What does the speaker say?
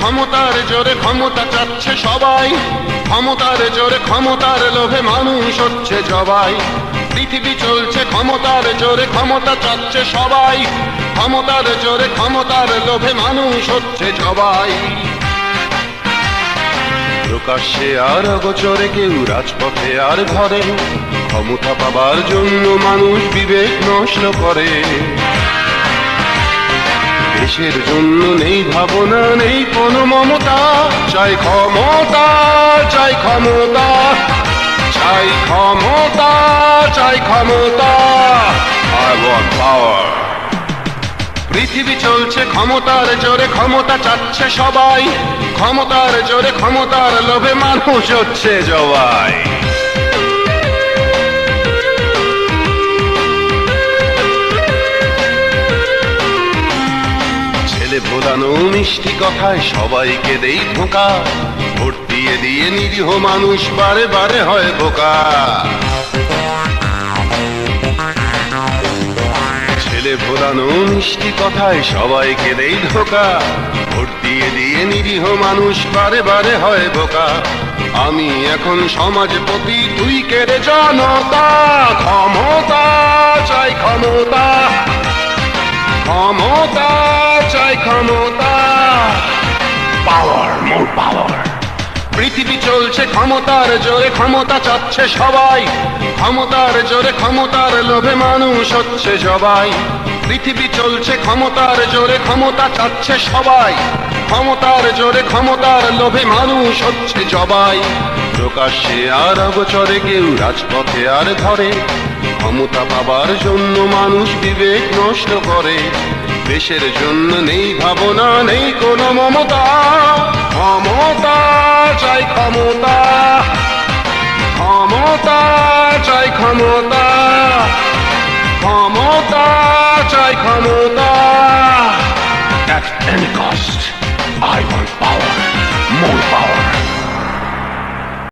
ক্ষমতার জোরে, ক্ষমতা চাচ্ছে সবাই। ক্ষমতার জোরে, ক্ষমতার লোভে মানুষ হচ্ছে জবাই। পৃথিবী চলছে ক্ষমতার জোরে, ক্ষমতা চাচ্ছে সবাই। ক্ষমতার জোরে, ক্ষমতার লোভে মানুষ হচ্ছে জবাই। প্রকাশ্যে আর অগোচরে কেউ রাজপথে আর ঘরে। ক্ষমতা পাবার জন্য মানুষ বিবেক নষ্ট করে। দেশের জন্য নেই ভাবনা, নেই কোনো মমতা। চাই ক্ষমতা চাই ক্ষমতা। চাই ক্ষমতা চাই ক্ষমতা। পৃথিবী চলছে ক্ষমতার জোরে, ক্ষমতা চাচ্ছে সবাই। ক্ষমতার জোরে, ক্ষমতার লোভে মানুষ হচ্ছে জবাই। ভোলানো মিষ্টি কথায় সবাইকে দেই ধোকা। ভোট দিয়ে দিয়ে নিরীহ মানুষ বারে বারে হয় বোকা। ছেলে ভোলানো মিষ্টি কথায় সবাইকে দেই ধোকা। ভোট দিয়ে দিয়ে নিরীহ মানুষ বারে বারে হয় বোকা। আমি এখন সমাজপতি তুই কেড়ে জনতা, ক্ষমতা, চাই ক্ষমতা। ক্ষমতা চাই ক্ষমতা। পাওয়ার মোর পাওয়ার পৃথিবী চলছে ক্ষমতার জোরে ক্ষমতা চাচ্ছে সবাই। ক্ষমতার জোরে ক্ষমতার লোভে মানুষ হচ্ছে জবাই পৃথিবী চলছে ক্ষমতার জোরে ক্ষমতা চাচ্ছে সবাই। ক্ষমতার জোরে ক্ষমতার লোভে মানুষ হচ্ছে জবাই প্রকাশ্যে আর অগোচরে কেউ রাজপথে আর ধরে। ক্ষমতা পাবার জন্য মানুষ বিবেক নষ্ট করে। দেশের জন্য নেই ভাবনা, নেই কোনো মমতা। ক্ষমতা চাই ক্ষমতা। ক্ষমতা চাই ক্ষমতা। ক্ষমতা চাই ক্ষমতা। That's